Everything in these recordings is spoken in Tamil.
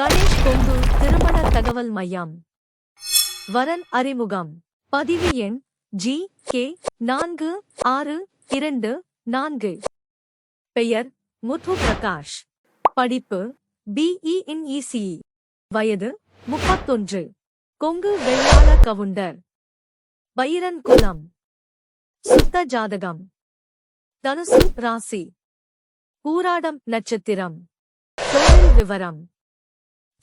கணேஷ் கொங்கு திருமண தகவல் மையம். வரன் அறிமுகம். பதிவு எண் ஜி கே நான்கு ஆறு இரண்டு நான்கு. பெயர் முத்து பிரகாஷ். படிப்பு பிஇ இன் இசி வயது முப்பத்தொன்று. கொங்கு வெள்ளாள கவுண்டர். பைரன் குலம் சுத்த ஜாதகம். தனுசு ராசி. பூராடம் நட்சத்திரம். தொழில் விவரம்.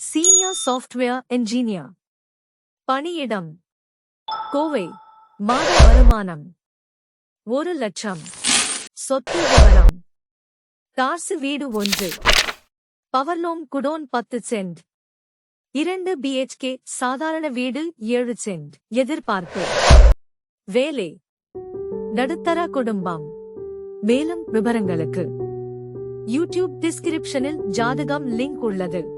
சீனியர் சாஃப்ட்வேர் என்ஜினியர் பணியிடம். கோவை. மாத வருமானம். ஒரு லட்சம். சொத்து விவரம். தார்சு வீடு ஒன்று. பவர்லோம் குடோன் பத்து சென்ட். இரண்டு பிஹெச்கே சாதாரண வீடு ஏழு சென்ட். எதிர்பார்ப்பு. வேலை. நடுத்தர குடும்பம். மேலும் விவரங்களுக்கு. யூடியூப் டிஸ்கிரிப்ஷனில் ஜாதகம் லிங்க் உள்ளது.